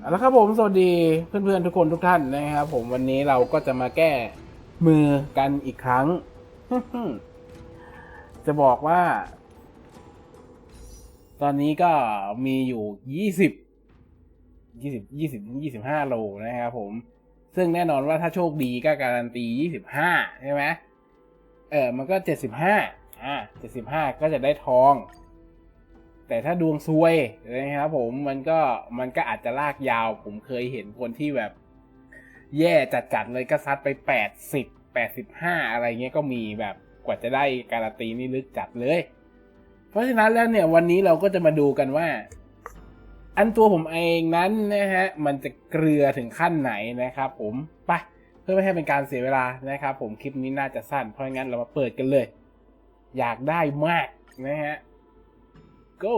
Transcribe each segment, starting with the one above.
เอาละครับผมสวัสดีเพื่อนๆทุกคนทุกท่านนะครับผมวันนี้เราก็จะมาแก้มือกันอีกครั้ง จะบอกว่า ตอนนี้ก็มีอยู่ยี่สิบยี่สิบยี่สิบยี่สิบห้าโลนะครับผมซึ่งแน่นอนว่าถ้าโชคดีก็การันตียี่สิบห้าใช่ไหมเออมันก็เจ็ดสิบห้าอ่าเจ็ดสิบห้าก็จะได้ทอง แต่ถ้าดวงซวยนะครับผมมันก็มันก็อาจจะลากยาว ผมเคยเห็นคนที่แบบ แย่จัดๆเลยก็ซัดไปแปดสิบแปดสิบห้าอะไรเงี้ยก็มีแบบกว่าจะได้การันตีนี่ลึกจัดเลย เพราะฉะนั้นแล้วเนี่ยวันนี้เราก็จะมาดูกันว่า อันตัวผมเองนั้นนะฮะมันจะเกลือถึงขั้นไหนนะครับผมไปเพื่อไม่ให้เป็นการเสียเวลานะครับผมคลิปนี้น่าจะสั้นเพราะงั้นเรามาเปิดกันเลย อยากได้มากนะฮะ go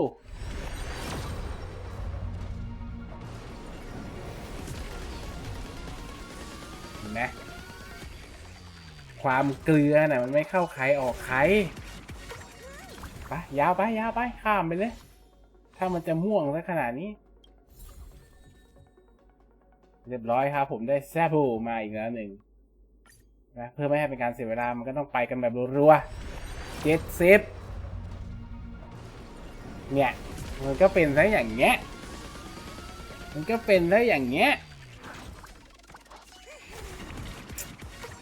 เนไหมความเกลือน่ะมันไม่เข้าใครออกใครไปยาวไปยาวไปข้ามไปเลย ถ้ามันจะม่วงซะขนาดนี้ เรียบร้อยครับ ผมได้แซบูมาอีกแล้วหนึ่งนะเพื่อไม่ให้เป็นการเสียเวลามันก็ต้องไปกันแบบรัวๆเจ็ดสิบ เนี่ย มันก็เป็นซะอย่างเงี้ย มันก็เป็นซะอย่างเงี้ย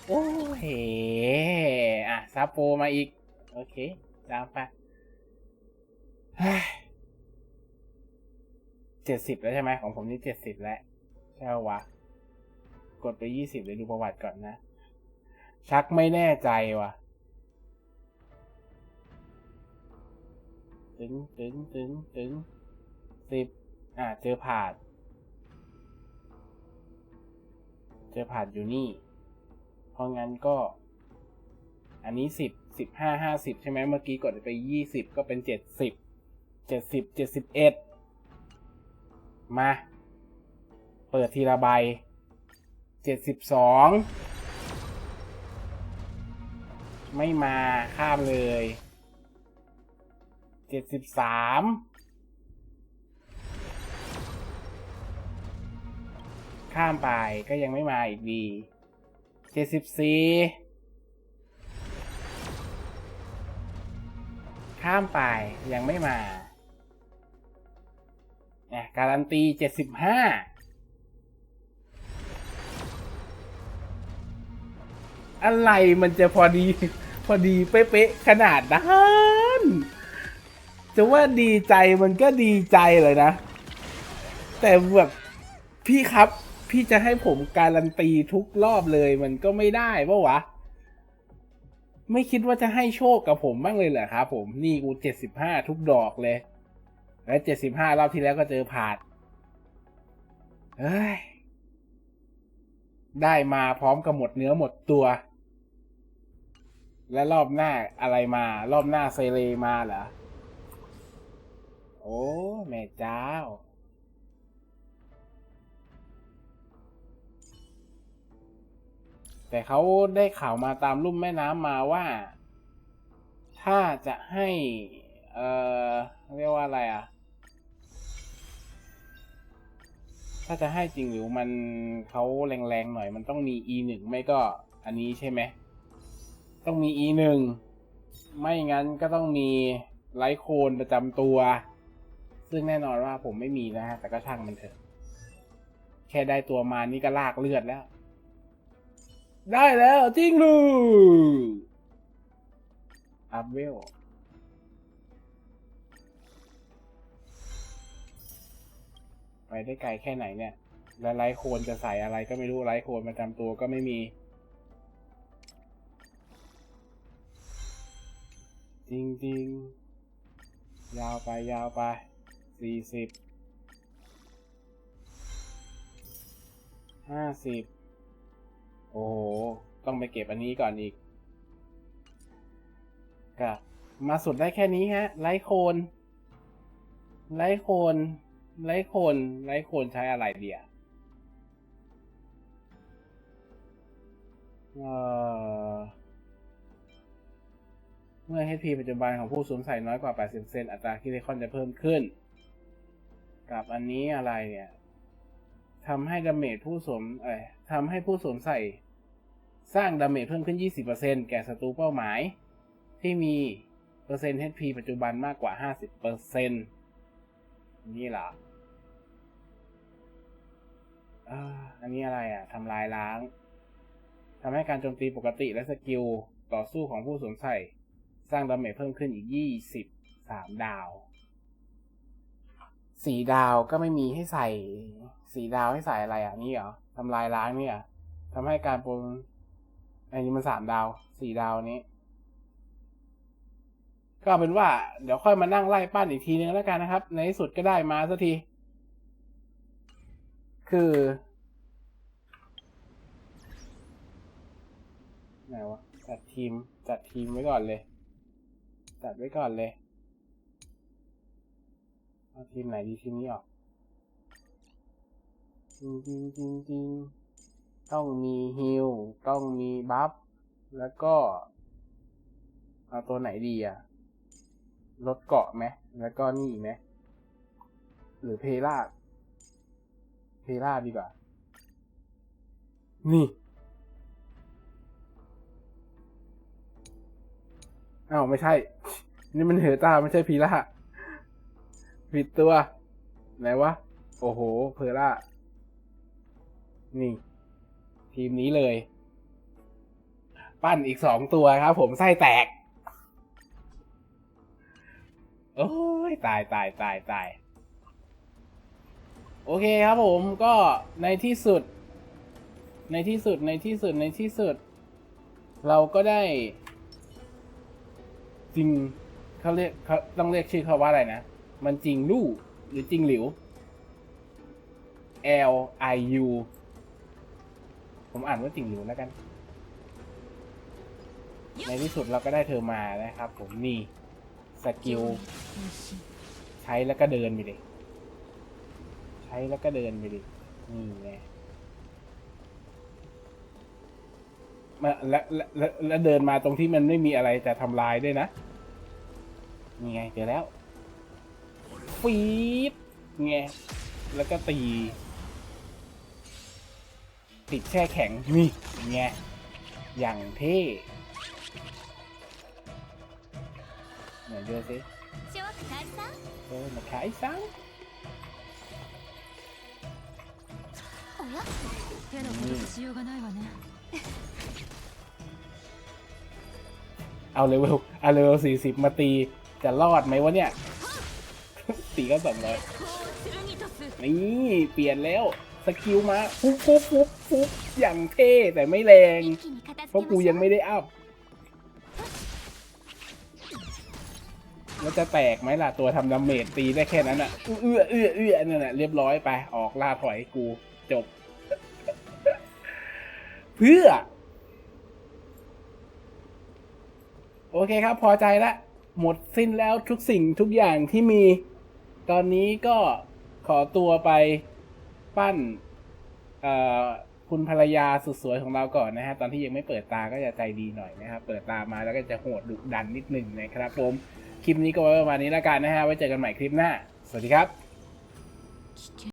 โอ้ยอะซาโปมาอีก โอเคตามไปเจ็ดสิบแล้วใช่ไหมของผมนี่เจ็ดสิบแล้ว ใช่ปะวะ กดไปยี่สิบเลยดูประวัติก่อนนะ ชักไม่แน่ใจว่ะ ตึงตึงตึงตึงสิบอะเจอผาด เจอผาดอยู่นี่ เพราะงั้นก็ อันนี้สิบสิบห้าห้าสิบใช่ไหมเมื่อกี้กดไปยี่สิบก็เป็นเจ็ดสิบเจ็ดสิบเจ็ดสิบเอ็ดมา เปิดทีละใบเจ็ดสิบสองไม่มาข้ามเลย เจ็ดสิบสามข้ามไปก็ยังไม่มาอีกดีเจ็ดสิบสี่ข้ามไปยังไม่มาเนี่ยการันตีเจ็ดสิบห้าอะไรมันจะพอดี พอดีเป๊ะๆขนาดนั้น จะว่าดีใจมันก็ดีใจเลยนะ แต่แบบพี่ครับ พี่จะให้ผมการันตีทุกรอบเลยมันก็ไม่ได้ปะวะ ไม่คิดว่าจะให้โชคกับผมบ้างเลยเหรอครับผมนี่กูเจ็ดสิบห้าทุกดอกเลย และเจ็ดสิบห้ารอบที่แล้วก็เจอผาดเฮ้ยได้มาพร้อมกับหมดเนื้อหมดตัว และรอบหน้าอะไรมา รอบหน้าเซเลมาเหรอ โอ้ แม่เจ้า แต่เขาได้ข่าวมาตามลุ่มแม่น้ำมาว่า ถ้าจะให้ เอ่อ เรียกว่าอะไรอะ ถ้าจะให้จริงหรือมันเขาแรงๆหน่อย มันต้องมี e หนึ่งไม่ก็อันนี้ใช่ไหม ต้องมี e หนึ่งไม่งั้นก็ต้องมีไลท์โคนประจำตัว ซึ่งแน่นอนว่าผมไม่มีนะฮะ แต่ก็ช่างมันเถอะ แค่ได้ตัวมานี่ก็ลากเลือดแล้ว ได้แล้วจริงลูอัพเวลไปได้ไกลแค่ไหนเนี่ย แล้วไลโคนจะใส่อะไรก็ไม่รู้ไลโคนประจำตัวก็ไม่มีจริงๆ ยาวไปยาวไป สี่สิบห้าสิบโอ้โห ต้องไปเก็บอันนี้ก่อนอีกก็มาสุดได้แค่นี้ฮะ ไลท์โคน ไลท์โคน ไลท์โคน ไลท์โคนใช้อะไรเดียเอ่อเมื่อ HP ปัจจุบันของผู้สวมใส่น้อยกว่า 80เซนอัตราคิเดคอนจะเพิ่มขึ้น กับอันนี้อะไรเนี่ยทำให้ดาเมจผู้สวมเอ่ยทำให้ผู้สวมใส่ สร้างดาเมจเพิ่มขึ้น 20%แก่ศัตรูเป้าหมาย ที่มีเปอร์เซ็นต์ HP ปัจจุบันมากกว่า 50%นี่เหรออ่าอันนี้อะไรอะทำลายล้าง ทำให้การโจมตีปกติและสกิลต่อสู้ของผู้สวมใส่ สร้างดาเมจเพิ่มขึ้นอีก 23 ดาว สีดาวก็ไม่มีให้ใส่ สีดาวให้ใส่อะไรอะนี่เหรอทำลายล้างนี่เหรอทำให้การปนอันนี้มันสามดาวสี่ดาวนี้ ก็เอาเป็นว่า เดี๋ยวค่อยมานั่งไล่ปั้นอีกทีนึงแล้วกันนะครับ ในที่สุดก็ได้มาสักที คือไหนวะจัดทีมจัดทีมไว้ก่อนเลย จัดไว้ก่อนเลย เอาทีมไหนดีทีมนี้ออกจริงจริงจริงจริงต้องมีฮิลต้องมีบัฟแล้วก็ เอาตัวไหนดีอะลดเกาะไหมแล้วก็นี่ไหมหรือเพลาเพลาดีกว่า นี่อ้าวไม่ใช่ นี่มันเหอตาไม่ใช่พีล่า ผิดตัว ไหนวะ โอ้โห เพอร่า นี่ ทีมนี้เลย ปั้นอีกสองตัวครับผมไส้แตก โอ้ย ตายตายตายตาย โอเคครับผมก็ในที่สุด ในที่สุดในที่สุดในที่สุด เราก็ได้จริงเขาเรียกเขาต้องเรียกชื่อเขาว่าอะไรนะ มันจริงลู่หรือจริงหลิว L I U ผมอ่านว่าจริงหลิวแล้วกัน ในที่สุดเราก็ได้เธอมานะครับ ผมนี่สกิลใช้แล้วก็เดินไปดิใช้แล้วก็เดินไปดินี่ไงมาแล้วแล้วแล้วแล้วเดินมาตรงที่มันไม่มีอะไรจะทำลายด้วยนะ นี่ไงเจอแล้ว ฟีบไงแล้วก็ตี ติดแช่แข็งนี่ไงอย่างเท่ไหนดูสิโอ้มาขายซังเอาเลเวลเอาเลเวลสี่สิบมาตี จะรอดไหมวะเนี่ย สี่ก็สองร้อยนี่เปลี่ยนแล้วสกิลมาปุ๊บปุ๊บปุ๊บปุ๊บอย่างเท่แต่ไม่แรงเพราะกูยังไม่ได้อัพแล้วจะแตกไหมล่ะตัวทำดาเมจตีได้แค่นั้นอะเอื้อเอื้อเอื้อนั่นแหละเรียบร้อยไปออกล่าถอยกูจบ เพื่อ โอเคครับพอใจละหมดสิ้นแล้วทุกสิ่งทุกอย่างที่มี ตอนนี้ก็ขอตัวไปปั้นคุณภรรยาสุดสวยของเราก่อนนะฮะ ตอนที่ยังไม่เปิดตาก็จะใจดีหน่อยนะครับ เปิดตามาแล้วก็จะโหดดุดันนิดหนึ่งนะครับผม คลิปนี้ก็ไว้ประมาณนี้แล้วกันนะฮะ ไว้เจอกันใหม่คลิปหน้า สวัสดีครับ